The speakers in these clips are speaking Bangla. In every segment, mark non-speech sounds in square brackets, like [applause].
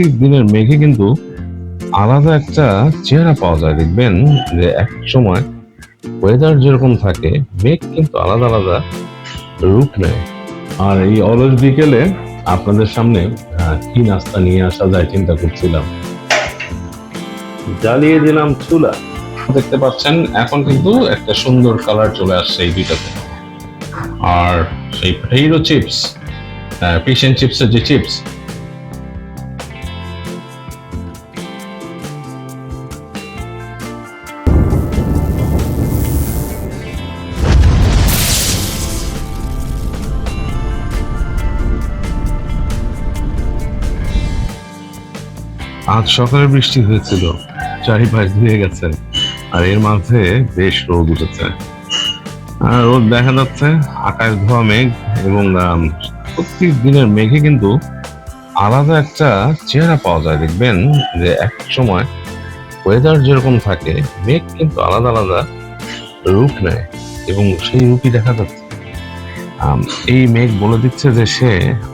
প্রত্যেক দিনের মেঘে কিন্তু আলাদা একটা চেহারা পাওয়া যায়। দেখবেন যে এক সময় ওয়েদার যেরকম থাকে, মেঘ কিন্তু আলাদা আলাদা রূপ নেয়। আর এই অলস বিকেলে আপনাদের সামনে কি নাস্তা নিয়ে আসা যায় চিন্তা করছিলাম। জ্বালিয়ে দিলাম চুলা। দেখতে পাচ্ছেন, এখন কিন্তু একটা সুন্দর কালার চলে আসছে এই দুইটাতে। আর সেই পটেটো চিপস ফিশ এন্ড চিপসের যে চিপস আজ সকালে বৃষ্টি হয়েছিল। চারিপাশ ধুয়ে গেছে আর এর মাঝে বেশ রোদ উঠেছে। আর রোদ দেখা যাচ্ছে, আকাশ ধোয়া মেঘ এবং প্রত্যেক দিনের মেঘে কিন্তু আলাদা একটা চেহারা পাওয়া যায়। দেখবেন যে এক সময় ওয়েদার যেরকম থাকে, মেঘ কিন্তু আলাদা আলাদা রূপ নেয় এবং সেই রূপই দেখা যাচ্ছে। এই মেঘ বলে দিচ্ছে যে সে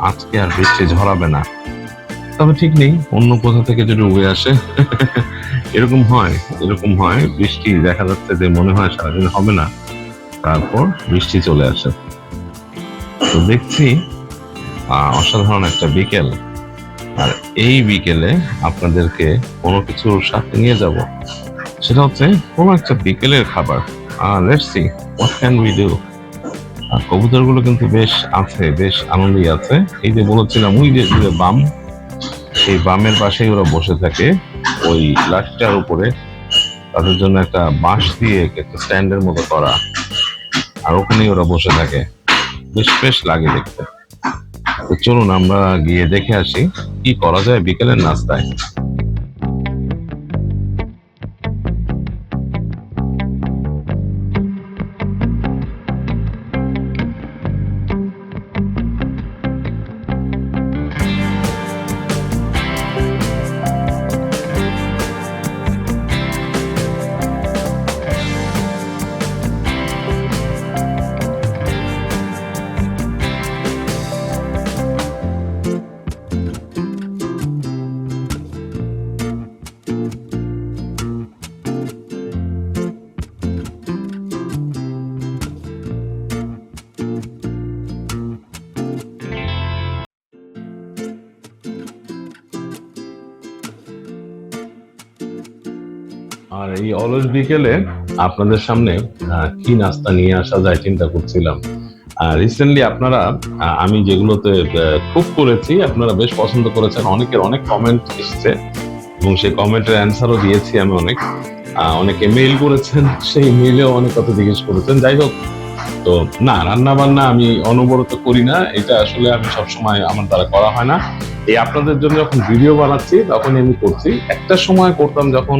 আজকে আর বৃষ্টি ঝরাবে না। তবে ঠিক নেই, অন্য কোথা থেকে যদি উড়ে আসে। এরকম হয় এরকম হয়, বৃষ্টি দেখা যাচ্ছে যে মনে হয় সারাদিন হবে না, তারপর বৃষ্টি চলে আসে। তো দেখছি অসাধারণ একটা বিকেল। আর এই বিকেলে আপনাদেরকে কোনো কিছুর সাথে নিয়ে যাব। সেটা হচ্ছে কোনো একটা বিকেলের খাবার। Let's see what can we do কবুতরগুলো কিন্তু বেশ আছে, বেশ আনন্দই আছে। এই যে বলেছিলাম যে যে বাম সেই বামের পাশেই ওরা বসে থাকে। ওই লাঠিটার উপরে তাদের জন্য একটা বাঁশ দিয়ে একটা স্ট্যান্ডের মতো করা। আর ওখানেই ওরা বসে থাকে। বেশ বেশ লাগে দেখতে। তো চলুন আমরা গিয়ে দেখে আসি, কি করা যায় বিকেলের নাস্তায়। অলস বিকেলে আপনাদের সামনে কি নাস্তা নিয়ে আসা যায় চিন্তা করছিলাম। রিসেন্টলি আপনারা আমি যেগুলোতে খুব করেছি, আপনারা বেশ পছন্দ করেছেন। অনেকের অনেক কমেন্ট এসেছে এবং সেই কমেন্টের অ্যান্সারও দিয়েছি আমি অনেক। অনেকে মেইল করেছেন, সেই মেইলেও অনেক কথা জিজ্ঞেস করেছেন। যাই হোক, তো না রান্না বান্না আমি অনবরত করি না। এটা আসলে আমি সবসময় আমার দ্বারা করা হয় না। এই আপনাদের জন্য যখন ভিডিও বানাচ্ছি, তখনই আমি করছি। একটা সময় করতাম যখন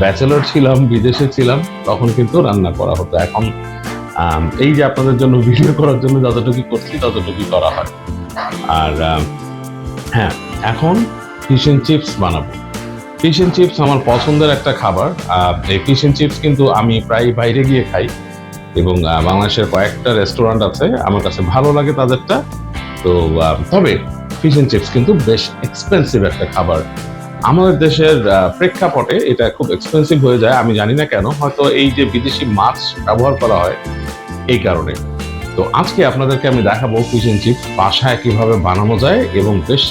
ব্যাচেলর ছিলাম, বিদেশে ছিলাম, তখন কিন্তু রান্না করা হতো। এখন এই যে আপনাদের জন্য ভিডিও করার জন্য যতটুকু করছি, ততটুকুই করা হয়। আর হ্যাঁ এখন ফিশ এন্ড চিপস বানাবো। ফিশ এন্ড চিপস আমার পছন্দের একটা খাবার। এই ফিশ এন্ড চিপস কিন্তু আমি প্রায় বাইরে গিয়ে খাই এবং বাংলাদেশের কয়েকটা রেস্টুরেন্ট আছে, আমার কাছে ভালো লাগে তাদেরটা। তো তবে ফিশ এন্ড চিপস কিন্তু বেশ এক্সপেন্সিভ একটা খাবার। আমাদের দেশের প্রেক্ষাপটে এটা খুব এক্সপেন্সিভ হয়ে যায়, আমি জানি না কেন। হয়তো এই যে বিদেশি মাছ ব্যবহার করা হয় এই কারণে। তো আজকে আপনাদেরকে আমি দেখাবো এন্ড চিপস বাসায় কীভাবে বানানো যায় এবং বেশ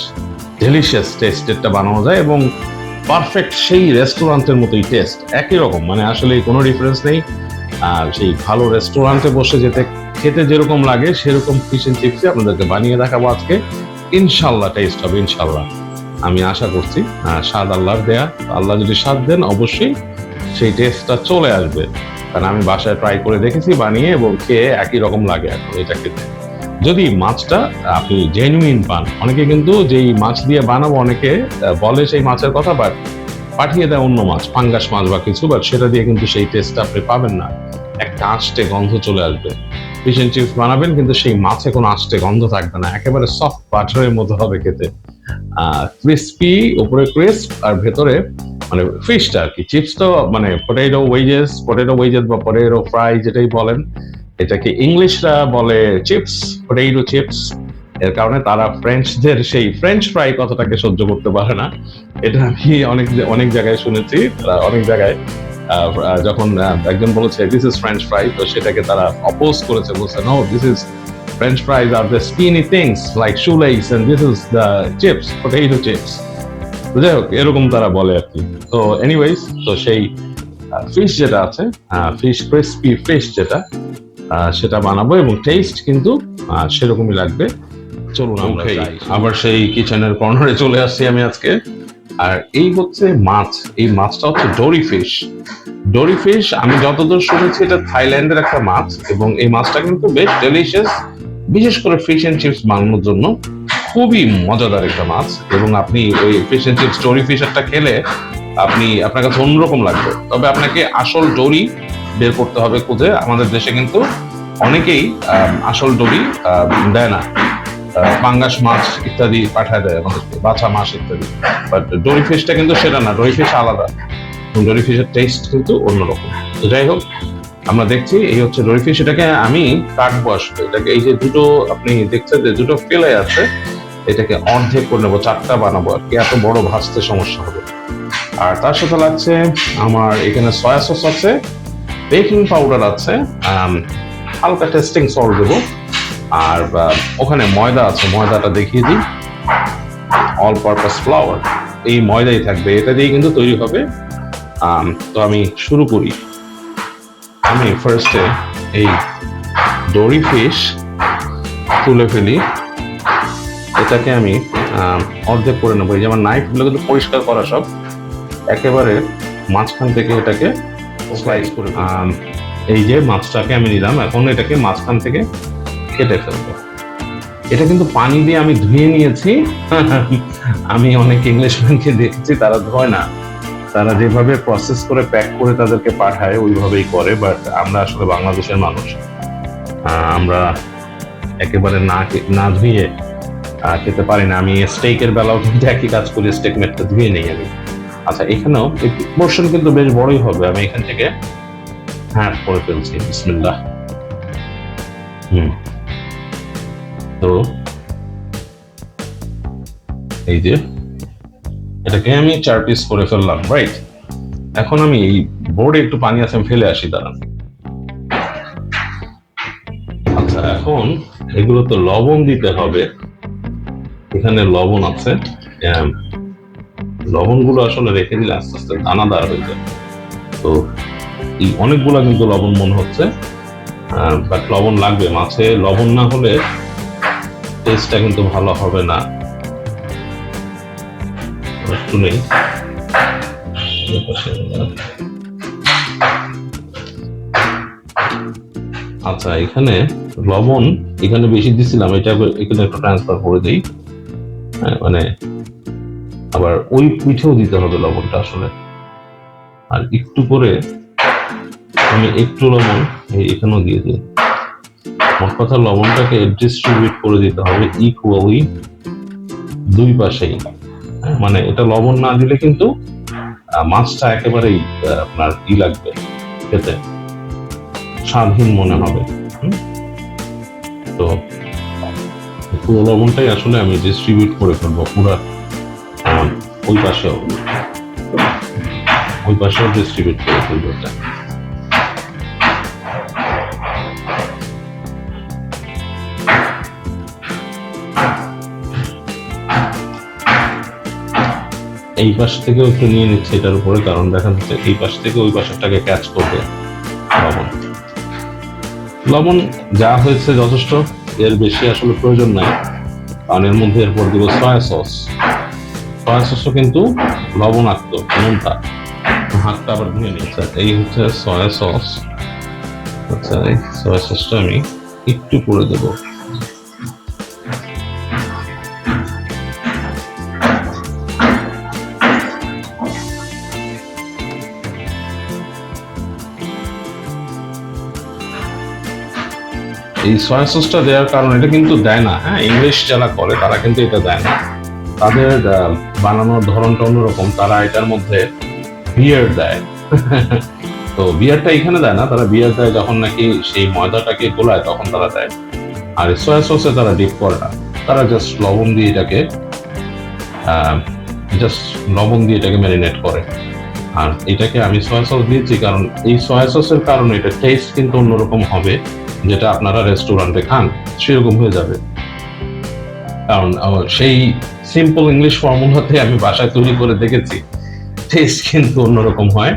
ডেলিশিয়াস টেস্টেডটা বানানো যায় এবং পারফেক্ট সেই রেস্টুরেন্টের মতোই টেস্ট একই রকম। মানে আসলে কোনো ডিফারেন্স নেই। আর সেই ভালো রেস্টুরেন্টে বসে যেতে, খেতে যেরকম লাগে, সেরকম এন্ড চিপসই আপনাদেরকে বানিয়ে দেখাবো আজকে। ইনশাল্লাহ টেস্ট হবে, ইনশাল্লাহ। আমি আশা করছি স্বাদ আল্লাহর দেয়া। আল্লাহ যদি স্বাদ দেন, অবশ্যই সেই টেস্টটা চলে আসবে। কারণ আমি বাসায় ট্রাই করে দেখেছি, বানিয়ে এবং খেয়ে একই রকম লাগে এখন এটা খেতে। যদি মাছটা আপনি জেনুইন পান, অনেকে কিন্তু যেই মাছ দিয়ে বানাবো, অনেকে বলে সেই মাছের কথা বাট পাঠিয়ে দেয় অন্য মাছ পাঙ্গাস মাছ বা কিছু বাট সেটা দিয়ে কিন্তু সেই টেস্টটা আপনি পাবেন না। একটা আঁচটে গন্ধ চলে আসবে। ফিশ এন্ড চিপস বানাবেন, কিন্তু সেই মাছে কোনো আঁচটে গন্ধ থাকবে না। একেবারে সফট বাটারের মতো হবে খেতে। ক্রিস্পি উপরে ক্রিস্প আর ভেতরে মানে ফিশটা আর কি। চিপস তো মানে পটেটো ওয়েজেস পটেটো ওয়েজেস বা পটেটো ফ্রাই যেটাই বলেন, এটাকে ইংলিশরা বলে চিপস পটেটো চিপস এর কারণে তারা ফ্রেঞ্চদের সেই ফ্রেঞ্চ ফ্রাই কথাটাকে সহ্য করতে পারে না। এটা আমি অনেক অনেক জায়গায় শুনেছি, তারা অনেক জায়গায় যখন একজন বলেছে দিস ইজ ফ্রেঞ্চ ফ্রাই তো সেটাকে তারা অপোজ করেছে, বলছে no this is fries R the skinny things like shoe legs and this is the chips potato chips যাই হোক এরকম তারা বলে আর কি। তো এনিওয়েজ তো সেই ফিশ যেটা আছে ফিশ ক্রিসপি ফিশ যেটা সেটা বানাবো এবং টেস্ট কিন্তু সেরকমই লাগবে। চলুন আমরা। আবার সেই কিচেনের কর্নারে চলে আসছি আমি আজকে। আর এই হচ্ছে মাছ এই মাছটা হচ্ছে ডোরি ফিশ ডোরি ফিশ আমি যতদূর শুনেছি এটা থাইল্যান্ডের একটা মাছ এবং এই মাছটা কিন্তু বেশ ডেলিশিয়াস বিশেষ করে ফিশ এন্ড চিপস বানানোর জন্য খুবই মজাদার একটা মাছ এবং আপনি ওই ফিশ এন্ড চিপস ডোরি ফিশারটা খেলে আপনি, আপনার কাছে অন্যরকম লাগবে। তবে আপনাকে আসল ডোরি বের করতে হবে খুঁজে। আমাদের দেশে কিন্তু অনেকেই আসল ডোরি দেয় না। পাঙ্গাস মাছ ইত্যাদি পাঠায় দেয় আমাদেরকে, বাছা মাছ ইত্যাদি। বাট ডোরি ফিশটা কিন্তু সেটা না ডোরি ফিশ আলাদা। ডোরি ফিশের টেস্ট কিন্তু অন্যরকম। তো যাই হোক আমরা দেখছি, এই হচ্ছে ডোরি ফিশ এটাকে আমি কাটবো আসলে। এটাকে এই যে দুটো আপনি দেখছেন যে দুটো ফেলে আছে, এটাকে অর্ধেক করে নেব, চারটা বানাবো আর কি, এত বড় ভাজতে সমস্যা হবে। আর তার সাথে লাগছে আমার এখানে সয়া সস আছে বেকিং পাউডার আছে হালকা টেস্টিং সল্ট দেবো। আর ওখানে ময়দা আছে, ময়দাটা দেখিয়ে দিই। অল পারপাস ফ্লাওয়ার এই ময়দাই থাকবে, এটা দিয়ে কিন্তু তৈরি হবে। তো আমি শুরু করি। আমি ফার্স্টে এই দড়ি ফিশ তুলে ফেলি। এটাকে আমি অর্ধেক করে নেব। এই যে আমার নাইফগুলো কিন্তু পরিষ্কার করা সব। একেবারে মাঝখান থেকে এটাকে স্লাইস করে এই যে মাছটাকে আমি নিলাম, এখন এটাকে মাঝখান থেকে কেটে ফেলব। এটা কিন্তু পানি দিয়ে আমি ধুয়ে নিয়েছি। [laughs] আমি অনেক ইংলিশ ইংলিশম্যানকে দেখেছি, তারা ধোয় না। তারা যেভাবে প্রসেস করে প্যাক করে তাদেরকে পাঠায়, ওইভাবেই করে বাট আমরা আসলে বাংলাদেশের মানুষ। আমরা একেবারে না না ধুয়ে খেতে পারি না। আমি স্টেকের বেলাও কিন্তু একই কাজ করি স্টেক মেটটা ধুয়ে নেই আমি। আচ্ছা এখানেও পোর্শন কিন্তু বেশ বড়ই হবে। আমি এখান থেকে হ্যাঁ করে ফেলছি। বিসমিল্লাহ। হুম। তো এই যে এটাকে আমি চার পিস করে ফেললাম রাইট এখন আমি এই বোর্ডে একটু পানি আছে ফেলে আসি, দাঁড়ান। আচ্ছা এখন এগুলো তো লবণ দিতে হবে। এখানে লবণ আছে লবণগুলো আসলে রেখে দিলে আস্তে আস্তে দানাদার হয়ে যায়। তো এই অনেকগুলা কিন্তু লবণ মনে হচ্ছে বাট লবণ লাগবে। মাছে লবণ না হলে টেস্টটা কিন্তু ভালো হবে না। নেই আচ্ছা এখানে লবণ এখানে বেশি দিছিলাম এটা এখানে একটু ট্রান্সফার করে দিই। হ্যাঁ, মানে আবার ওই পিঠেও দিতে হবে লবণটা আসলে। আর একটু করে আমি একটু লবণ এখানেও দিয়ে দিই। মোট কথা লবণটাকে ডিস্ট্রিবিউট করে দিতে হবে ইকুয়ালি দুই পাশেই। মানে এটা লবণ না দিলে কিন্তু মাছটা একেবারেই আপনার ই লাগবে খেতে। স্বাদহীন মনে হবে? তো পুরো লবণটাই আসলে আমি ডিস্ট্রিবিউট করে ফেলব পুরো ওই পাশেও। ওই পাশেও ডিস্ট্রিবিউট করে ফেলব এটা এই পাশ থেকেও একটু নিয়ে নিচ্ছে এটার উপরে, কারণ দেখা যাচ্ছে এই পাশ থেকে ওই পাশেরটাকে ক্যাচ করবে লবণ। লবণ যা হয়েছে যথেষ্ট, এর বেশি আসলে প্রয়োজন নাই। কারণ এর মধ্যে এরপর দিব সয়া সস সয়া সসও কিন্তু লবণাক্ত নুনটা হাতটা আবার ধুয়ে নিচ্ছে। এই হচ্ছে সয়া সস আচ্ছা এই সয়া সসটা আমি একটু করে দেবো। এই সয়া সসটা দেওয়ার কারণ এটা কিন্তু দেয় না হ্যাঁ? ইংলিশ যারা করে, তারা কিন্তু এটা দেয় না। তাদের বানানোর ধরনটা অন্যরকম। তারা এটার মধ্যে বিয়ার দেয়। [laughs] তো বিয়ারটা এখানে দেয় না। তারা বিয়ার দেয় যখন নাকি সেই ময়দাটাকে গোলায়, তখন তারা দেয়। আর সয়া সসে তারা ডিপ করে না। তারা জাস্ট লবণ দিয়ে এটাকে জাস্ট লবণ দিয়ে এটাকে ম্যারিনেট করে। আর এটাকে আমি সয়া সস দিয়েছি কারণ এই সয়া সসের কারণে এটা টেস্ট কিন্তু অন্যরকম হবে। যেটা আপনারা রেস্টুরেন্টে খান, সেরকম হয়ে যাবে। কারণ সেই সিম্পল ইংলিশ ফর্মুলাতে আমি বাসায় তৈরি করে দেখেছি টেস্ট কিন্তু অন্যরকম হয়।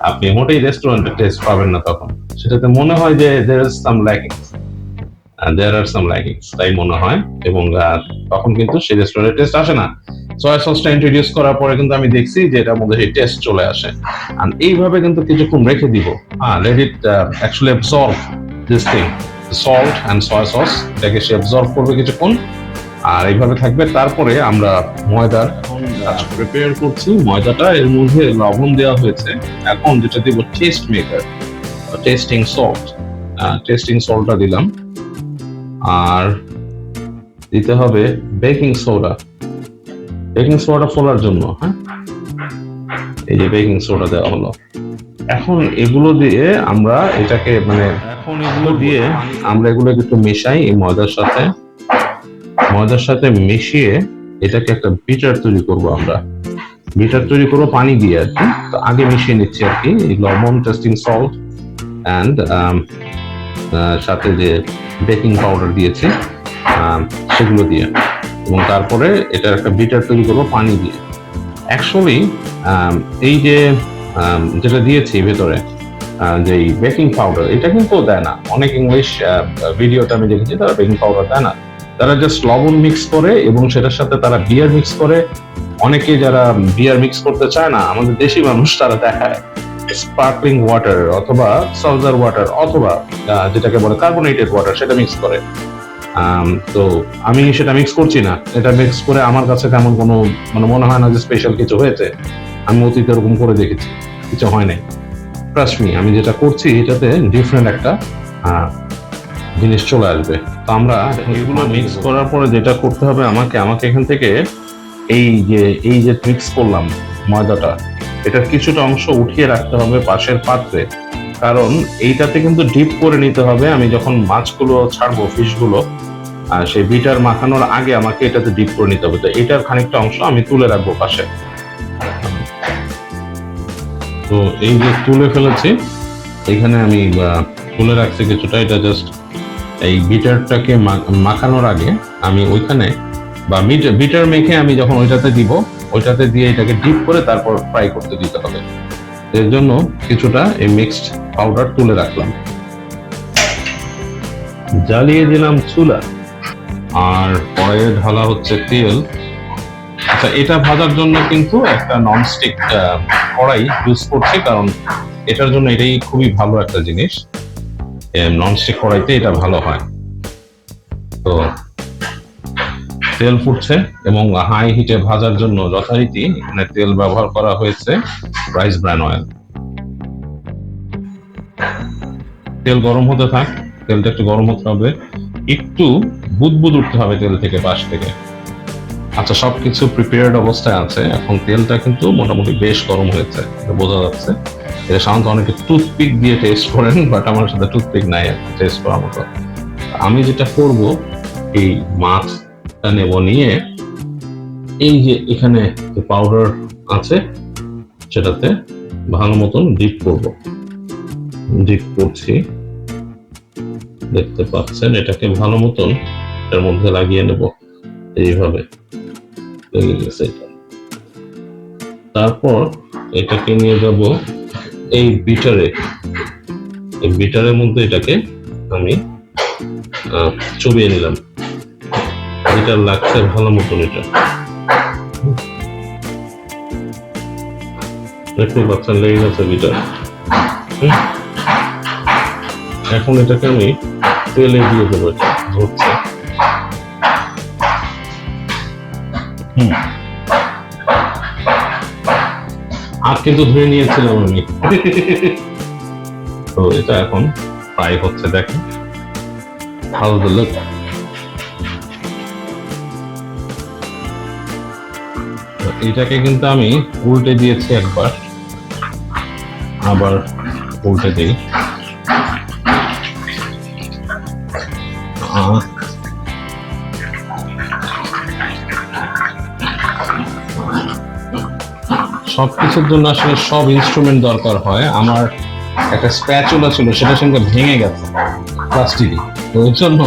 আপনি মোটেই রেস্টুরেন্টে টেস্ট পাবেন না তখন। সেটাতে মনে হয় যে আর সাম ল্যাকিং দেয়ার আর সাম ল্যাকিং তাই মনে হয়। এবং তখন কিন্তু সেই রেস্টুরেন্টের টেস্ট আসে না। সয়া সসটা ইন্ট্রোডিউস করার পরে কিন্তু আমি দেখছি যে এটার মধ্যে সেই টেস্ট চলে আসে। আর এইভাবে কিন্তু কিছুক্ষণ রেখে দিব। হ্যাঁ let it actually absorb this thing salt and soya sauce এটাকে সে অ্যাবসর্ভ করবে কিছুক্ষণ। আর এইভাবে থাকবে। তারপরে আমরা ময়দার প্রিপেয়ার করছি। ময়দাটা এর মধ্যে লবণ দেওয়া হয়েছে। এখন যেটা দিব taste maker tasting salt tasting সল্টটা দিলাম। আর দিতে হবে বেকিং সোডা বেকিং সোডা ফোলার জন্য হ্যাঁ? এই যে বেকিং সোডা দেওয়া হলো। এখন এগুলো দিয়ে আমরা এটাকে মানে এখন এগুলো দিয়ে আমরা এগুলোকে একটু মেশাই এই ময়দার সাথে। ময়দার সাথে মিশিয়ে এটাকে একটা বিটার তৈরি করব আমরা। বিটার তৈরি করব পানি দিয়ে আর কি। তো আগে মিশিয়ে নিচ্ছি আর কি। এই লবণ টেস্টিং সল্ট অ্যান্ড সাথে যে বেকিং পাউডার দিয়েছি সেগুলো দিয়ে। এবং তারপরে এটার একটা বিটার তৈরি করব পানি দিয়ে। অ্যাকচুয়ালি এই যে যেটা দিয়েছি ভেতরে যে বেকিং পাউডার, এটা কিন্তু দেয় না। অনেক ইংলিশ ভিডিওতে আমি দেখেছি তারা বেকিং পাউডার দেয় না। তারা জাস্ট লবণ মিক্স করে এবং সেটার সাথে তারা বিয়ার মিক্স করে। অনেকে যারা বিয়ার মিক্স করতে চায় না, আমাদের দেশি মানুষ তারা দেখায়। স্পার্কলিং ওয়াটার অথবা সলজার ওয়াটার অথবা যেটাকে বলে কার্বোনেটেড ওয়াটার সেটা মিক্স করে। তো আমি সেটা মিক্স করছি না। এটা মিক্স করে আমার কাছে তেমন কোনো মানে মনে হয় না যে স্পেশাল কিছু হয়েছে। আমি অতীতে এরকম করে দেখেছি। কিছু হয় নাই। ট্রাস্ট মি আমি যেটা করছি এটাতে ডিফারেন্ট একটা জিনিস চলে আসবে। তো আমরা এগুলো মিক্স করার পরে যেটা করতে হবে আমাকে আমাকে এখান থেকে এই যে এই যে মিক্স করলাম ময়দাটা এটার কিছুটা অংশ উঠিয়ে রাখতে হবে পাশের পাত্রে। কারণ এইটাতে কিন্তু ডিপ করে নিতে হবে। আমি যখন মাছগুলো ছাড়বো ফিশগুলো আর সেই বিটার মাখানোর আগে আমাকে এটাতে ডিপ করে নিতে হবে। তো এটার খানিকটা অংশ আমি তুলে রাখব পাশে। তো এই যে তুলে ফেলেছি, এখানে আমি তুলে রাখছি কিছুটা। এটা জাস্ট এই বিটারটাকে মাখানোর আগে আমি ওইখানে বা বিটার মেখে আমি যখন ওইটাতে দিব, ওইটাতে দিয়ে এটাকে ডিপ করে তারপর ফ্রাই করতে দিতে হবে। এর জন্য কিছুটা এই মিক্সড পাউডার তুলে রাখলাম। জ্বালিয়ে দিলাম চুলা। আর পরে ঢালা হচ্ছে তেল। আচ্ছা এটা ভাজার জন্য কিন্তু একটা ননস্টিক কড়াই ইউজ করছি কারণ এটার জন্য এটাই খুবই ভালো একটা জিনিস। ননস্টিক কড়াইতে এটা ভালো হয়। তো তেল ফুটছে এবং হাই হিটে ভাজার জন্য যথারীতি এখানে তেল ব্যবহার করা হয়েছে রাইস ব্র্যান অয়েল তেল গরম হতে থাক, তেলটা একটু গরম হতে হবে। একটু বুদবুদ উঠতে হবে তেল থেকে পাশ থেকে। আচ্ছা সবকিছু প্রিপেয়ার্ড অবস্থায় আছে। এখন তেলটা কিন্তু মোটামুটি বেশ গরম হয়েছে বোঝা যাচ্ছে। এটা সাধারণত অনেকে টুথপিক দিয়ে টেস্ট করেন বাট আমার সাথে টুথপিক নাই টেস্ট করার মতো। আমি যেটা করব, এই মাছটা নেব নিয়ে, এই যে এখানে যে পাউডার আছে, সেটাতে ভালো মতন ডিপ করব। ডিপ করছি। দেখতে পাচ্ছেন, এটাকে ভালো মতন এর মধ্যে লাগিয়ে নেব, এইভাবে। লেগে গেছে এটা। তারপর এটাকে নিয়ে যাব এই বিটারে। এই বিটারের মধ্যে এটাকে আমি চুবিয়ে নিলাম। এটা লাগছে ভালো মতন এটা। দেখতে পাচ্ছেন, লেগে গেছে বিটার। এখন এটাকে আমি তেলে দিয়ে দেবো ধরছে। হুম। কিন্তু ধুয়ে নিয়েছিলাম আমি। তো এটা এখন হচ্ছে হাউ দ্য লুক এটাকে কিন্তু আমি উল্টে দিয়েছি একবার। আবার উল্টে দিই। সব কিছুর জন্য আসলে সব ইনস্ট্রুমেন্ট দরকার হয়। আমার একটা স্প্যাচুলা ছিল সেটার সঙ্গে ভেঙে গেছে প্লাস্টিকই তো এর জন্য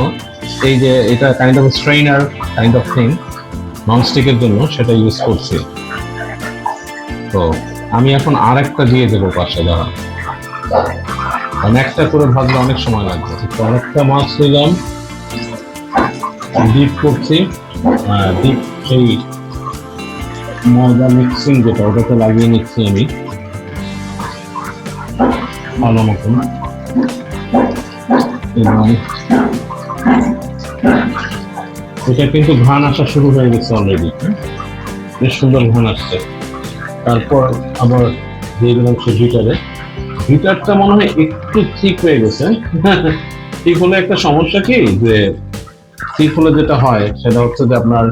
এই যে এটা kind of strainer kind of thing ননস্টিকের জন্য সেটা ইউজ করছি। তো আমি এখন আর একটা দিয়ে দেবো পাশে দাঁড়া কারণ একটা করে ভাজলে অনেক সময় লাগবে। তো অনেকটা মাছ নিলাম। ডিপ করছি। ডিপ সেই ময়দা মিক্সিং যেটা ওটাতে লাগিয়ে নিচ্ছি আমি। ভালো মতন। এটা কিন্তু ঘ্রাণ আসা শুরু হয়ে গেছে অলরেডি বেশ সুন্দর ঘ্রাণ আসছে। তারপর আবার দিয়ে দিলাম সে হিটারে। হিটারটা মনে হয় একটু ঠিক হয়ে গেছে। ঠিক হলে একটা সমস্যা কি? যে ঠিক হলে যেটা হয়, সেটা হচ্ছে যে আপনার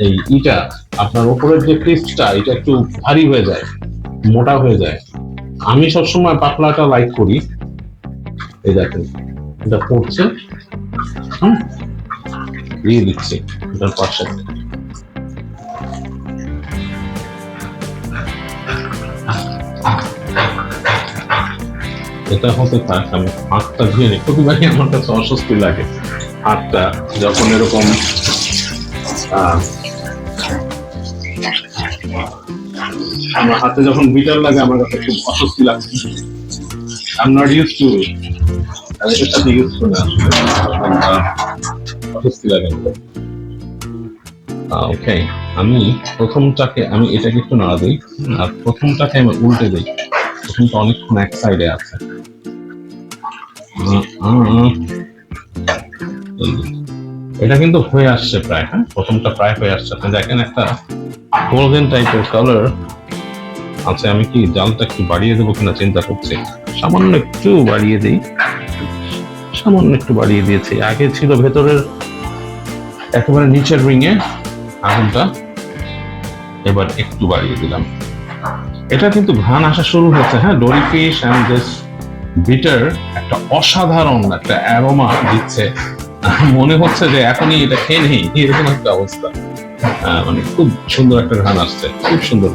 এই ইটা আপনার উপরের যে ক্রিস্পটা এটা একটু ভারী হয়ে যায় মোটা হয়ে যায়। আমি সবসময় পাতলাটা লাইক করি। এই দেখেন এটা পড়ছে। হুম দিয়ে দিচ্ছি এটার পাশে। এটা হতে থাক আমি হাতটা ধুয়ে নিই। প্রতিবারই আমার কাছে অস্বস্তি লাগে। হাতটা যখন এরকম আহ, আমার হাতে যখন বিটার লাগে, আমার কাছে খুব অস্বস্তি লাগে। Not used to it. আমি এটার ইউজ করি না। অস্বস্তি লাগে ওকে আমি প্রথমটাকে, আমি এটাকে একটু নাড়া দিই। আর প্রথমটাকে আমি উল্টে দিই। প্রথমটা অনেকক্ষণ এক সাইডে আছে। এটা কিন্তু হয়ে আসছে প্রায় হ্যাঁ? প্রথমটা প্রায় হয়ে আসছে। আপনি দেখেন একটা গোল্ডেন টাইপের কালার আচ্ছা আমি কি জালটা একটু বাড়িয়ে দেবো কিনা চিন্তা করছি? সামান্য একটু বাড়িয়ে দিই। সামান্য একটু বাড়িয়ে দিয়েছি। আগে ছিল ভেতরের একেবারে নিচের রিংয়ে আগুনটা। এবার একটু বাড়িয়ে দিলাম। এটা কিন্তু ঘ্রাণ আসা শুরু হচ্ছে হ্যাঁ? Dory fish and this batter একটা অসাধারণ একটা অ্যারোমা দিচ্ছে। মনে হচ্ছে যে এখনই এটা খেয়ে নেই। এরকম একটা অবস্থা। মানে খুব সুন্দর একটা ঘ্রাণ আসছে। খুব সুন্দর।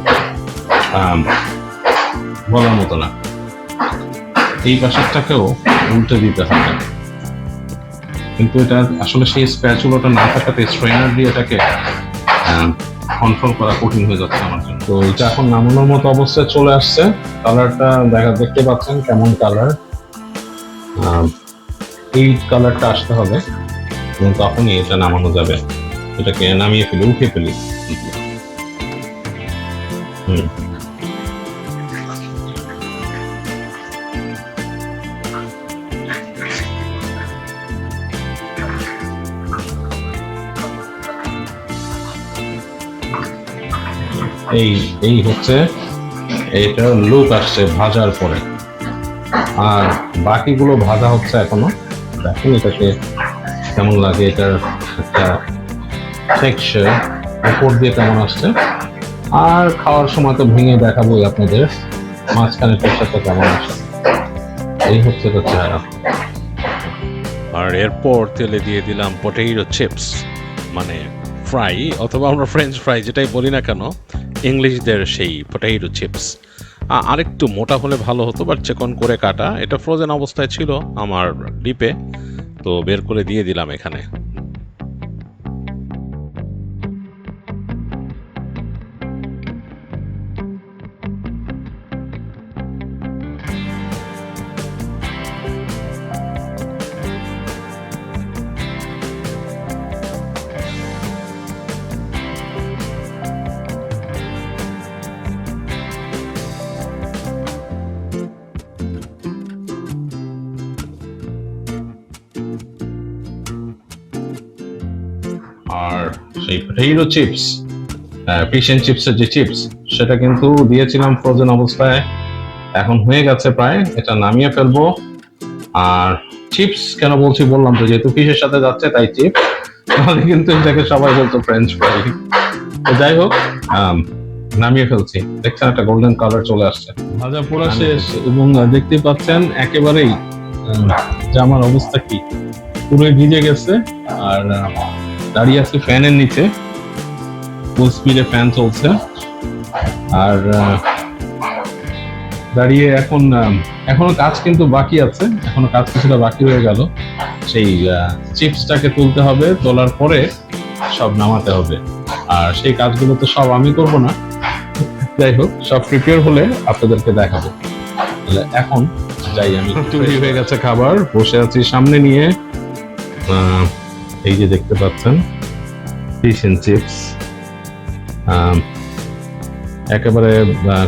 বলার মতো না। এই পাশেরটাকেও উল্টে দিতে হবে। কিন্তু এটা আসলে সেই স্প্যাচুলোটা না থাকাতে স্ট্রেনার দিয়ে এটাকে কন্ট্রোল করা কঠিন হয়ে যাচ্ছে আমার জন্য। তো এটা এখন নামানোর মতো অবস্থায় চলে আসছে। কালারটা দেখা, দেখতে পাচ্ছেন কেমন কালার। এই কালারটা আসতে হবে। এবং তখনই এটা নামানো যাবে। এটাকে নামিয়ে ফেলি উঠে ফেলি। হুম। এই এই হচ্ছে এটার লুক আসছে ভাজার পরে। আর বাকিগুলো ভাজা হচ্ছে এখনও। দেখুন এটাকে কেমন লাগে, এটার একটা টেক্সচার উপর দিয়ে কেমন আসছে। আর খাওয়ার সময় তো ভেঙে দেখাবোই আপনাদের, মাঝখানে টেক্সচারটা কেমন আসে। এই হচ্ছে এটা চেহারা। আর এরপর তেলে দিয়ে দিলাম পটেটো চিপস মানে ফ্রাই অথবা আমরা ফ্রেঞ্চ ফ্রাই যেটাই বলি না কেন ইংলিশদের সেই পটেটো চিপস আরেকটু মোটা হলে ভালো হতো বাট চেকন করে কাটা। এটা ফ্রোজেন অবস্থায় ছিল আমার ডিপে, তো বের করে দিয়ে দিলাম এখানে। সেই চিপস ফিশ এন্ড চিপসের যে চিপস সেটা কিন্তু দিয়েছিলাম ফ্রোজেন অবস্থায়। এখন হয়ে গেছে প্রায় এটা নামিয়ে ফেলব। আর চিপস কেন বলছি বললাম তো যেহেতু ফিশের সাথে যাচ্ছে তাই চিপস তাহলে কিন্তু এটাকে সবাই বলতো ফ্রেঞ্চ ফ্রাই তো যাই হোক নামিয়ে ফেলছি। দেখছেন একটা গোল্ডেন কালার চলে আসছে। ভাজা পোড়া শেষ। এবং দেখতে পাচ্ছেন একেবারেই জামার অবস্থা কি? পুরো ভিজে গেছে আর দাঁড়িয়ে আছে ফ্যানের নিচে। ফুল স্পিডে ফ্যান চলছে। আর দাঁড়িয়ে এখন এখনও কাজ কিন্তু বাকি আছে। এখনও কাজ কিছুটা বাকি হয়ে গেল। সেই চিপসটাকে তুলতে হবে তোলার পরে সব নামাতে হবে। আর সেই কাজগুলো তো সব আমি করব না। যাই হোক সব প্রিপেয়ার হলে আপনাদেরকে দেখাবো। তাহলে এখন যাই আমি তৈরি হয়ে গেছে খাবার। বসে আছি সামনে নিয়ে। এই যে দেখতে পাচ্ছেন ফিশ এন্ড চিপস একেবারে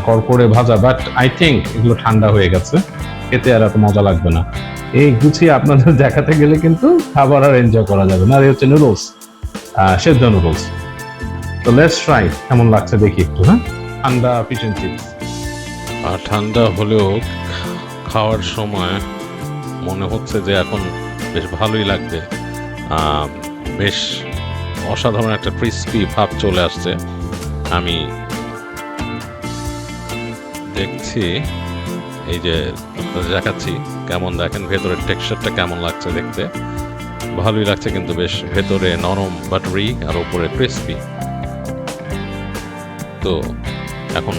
কড়কড়ে ভাজা বাট আই থিঙ্ক এগুলো ঠান্ডা হয়ে গেছে। খেতে আর এত মজা লাগবে না। এই গুছিয়ে আপনাদের [laughs] দেখাতে গেলে কিন্তু খাবার আর এনজয় করা যাবে না। আর হচ্ছে নুডলস সেদ্ধ নুডলস তো লেটস ট্রাই কেমন লাগছে দেখি একটু হ্যাঁ? ঠান্ডা ফিশ এন্ড চিপস আর ঠান্ডা হলেও খাওয়ার সময় মনে হচ্ছে যে এখন বেশ ভালোই লাগবে। বেশ অসাধারণ একটা ক্রিস্পি ভাব চলে আসছে। আমি দেখছি, এই যে দেখাচ্ছি কেমন দেখেন, ভেতরের টেক্সচারটা কেমন লাগছে দেখতে। ভালোই লাগছে কিন্তু বেশ ভেতরে নরম বাটারি আর উপরে ক্রিস্পি। তো এখন।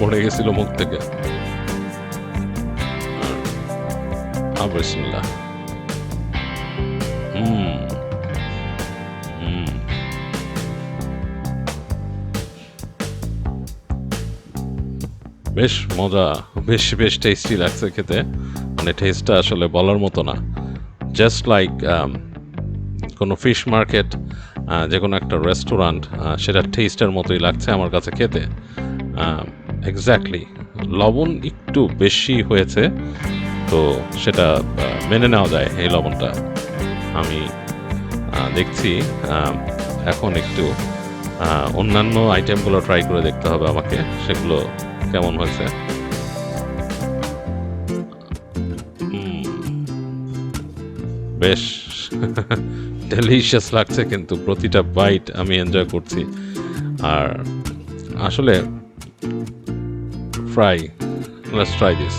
পড়ে গেছিল মুখ থেকে। হুম হুম। বেশ মজা, বেশ বেশ টেস্টি লাগছে খেতে। মানে টেস্টটা আসলে বলার মতো না। জাস্ট লাইক কোনো ফিশ মার্কেট যে কোনো একটা রেস্টুরেন্ট সেটার টেস্টের মতোই লাগছে আমার কাছে খেতে। এক্স্যাক্টলি লবণ একটু বেশি হয়েছে, তো সেটা মেনে নেওয়া যায় এই লবণটা। আমি দেখছি এখন একটু অন্যান্য আইটেমগুলো ট্রাই করে দেখতে হবে আমাকে, সেগুলো কেমন হয়েছে? বেশ। ডেলিশিয়াস লাগছে কিন্তু প্রতিটা বাইট আমি এনজয় করছি। আর আসলে fry let's try this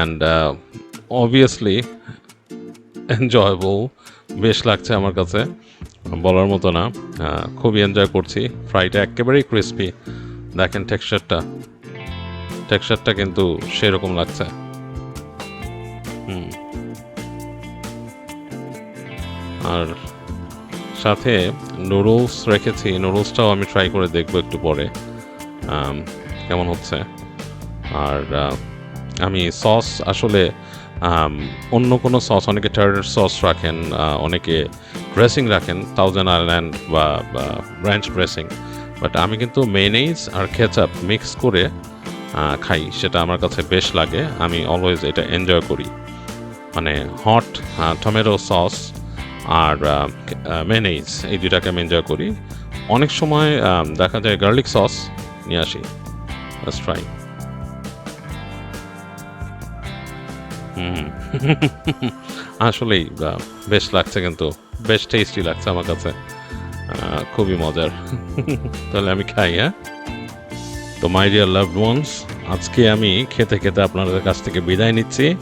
and uh, obviously enjoyable বেশ লাগছে আমার কাছে। বলার মতো না। খুবই এনজয় করছি। ফ্রাইটা একেবারেই ক্রিস্পি দেখেন টেক্সচারটা টেক্সচারটা কিন্তু সেরকম লাগছে। হুম। আর সাথে নুডলস রেখেছি। নুডলসটাও আমি ট্রাই করে দেখব একটু পরে। কেমন হচ্ছে? আর আমি সস আসলে অন্য কোনো সস অনেকে টার্টার সস রাখেন অনেকে ড্রেসিং রাখেন থাউজেন্ড আইল্যান্ড বা ব্রাঞ্চ ড্রেসিং বাট আমি কিন্তু মেনেজ আর কেচাপ মিক্স করে খাই, সেটা আমার কাছে বেশ লাগে। আমি অলওয়েজ এটা এনজয় করি। মানে হট টমেটো সস আর মেনেজ এই দুটাকে আমি এনজয় করি। অনেক সময় দেখা যায় গার্লিক সস নিয়ে আসি। Try. হুম। [laughs] আসলেই বেশ লাগছে কিন্তু, বেশ টেস্টি লাগছে আমার কাছে। খুবই মজার। [laughs] তাহলে আমি খাই হ্যাঁ? তো মাই ডিয়ার লাভড ওয়ান্স আজকে আমি খেতে খেতে আপনাদের কাছ থেকে বিদায় নিচ্ছি।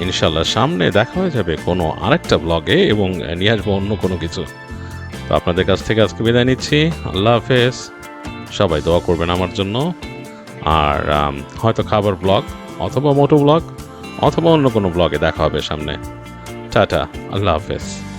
ইনশাল্লাহ সামনে দেখা হয়ে যাবে কোনো আরেকটা ব্লগে এবং নিয়ে আসব অন্য কোনো কিছু। তো, আপনাদের কাছ থেকে আজকে বিদায় নিচ্ছি। আল্লাহ হাফেজ। সবাই দোয়া করবেন আমার জন্য। আর হয়তো খাবার ব্লগ অথবা মোটো ব্লগ অথবা অন্য কোনো ব্লগে দেখা হবে সামনে। টাটা আল্লাহ হাফেজ